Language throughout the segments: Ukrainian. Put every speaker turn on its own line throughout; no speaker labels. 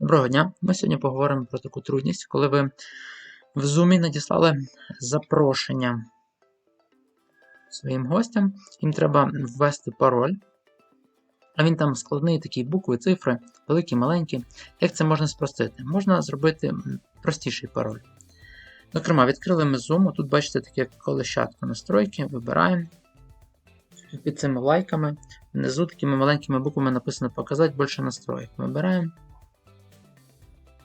Доброго дня! Ми сьогодні поговоримо про таку трудність, коли ви в Zoom надіслали запрошення своїм гостям, їм треба ввести пароль, а він там складний такий букви, цифри, великі, маленькі. Як це можна спростити? Можна зробити простіший пароль. Зокрема, відкрили ми Zoom, тут бачите таке колещатко настройки, вибираємо. Під цими лайками внизу такими маленькими буквами написано Показати більше настроїк. Вибираємо.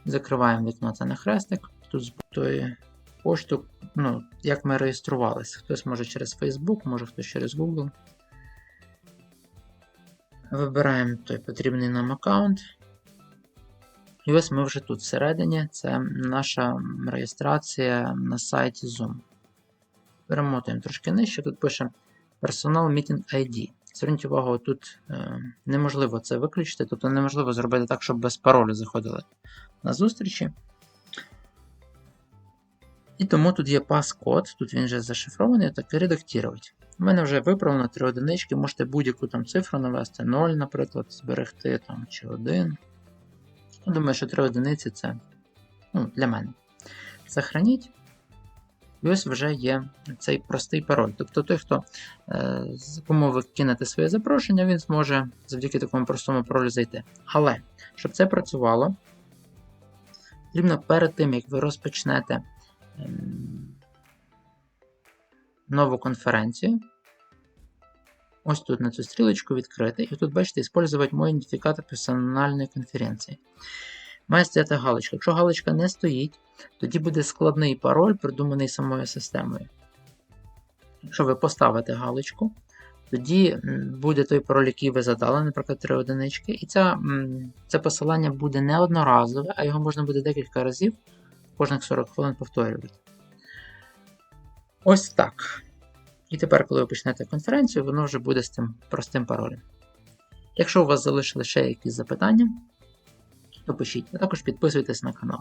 Закриваємо вікно це на хрестик. Тут з тої пошту, ну, як ми реєструвалися. Хтось може через Facebook, може хтось через Google. Вибираємо той потрібний нам аккаунт. І ось ми вже тут всередині. Це наша реєстрація на сайті Zoom. Перемотуємо трошки нижче. Тут пише Personal Meeting ID. Зверніть увагу, тут е, неможливо це виключити, тобто неможливо зробити так, щоб без паролю заходили на зустрічі. І тому тут є пас-код, тут він вже зашифрований, так і редактувати. У мене вже виправлено 3 одинички, можете будь-яку там цифру навести, 0, наприклад, зберегти там, чи 1. Думаю, що 3 одиниці це ну, для мене. Сохраніть. І ось вже є цей простий пароль. Тобто той, хто е, кому ви кинете своє запрошення, він зможе завдяки такому простому паролю зайти. Але, щоб це працювало, потрібно перед тим, як ви розпочнете ем, нову конференцію, ось тут на цю стрілочку відкрити, і тут бачите, использовать мой ідентифікатор персональної конференції. Має стояти галочка. Якщо галочка не стоїть, тоді буде складний пароль, придуманий самою системою. Якщо ви поставите галочку, тоді буде той пароль, який ви задали, наприклад, 3 одинички, і ця, це посилання буде не одноразове, а його можна буде декілька разів кожних 40 хвилин повторювати. Ось так. І тепер, коли ви почнете конференцію, воно вже буде з цим простим паролем. Якщо у вас залишили ще якісь запитання, то пишіть, а також підписуйтесь на канал.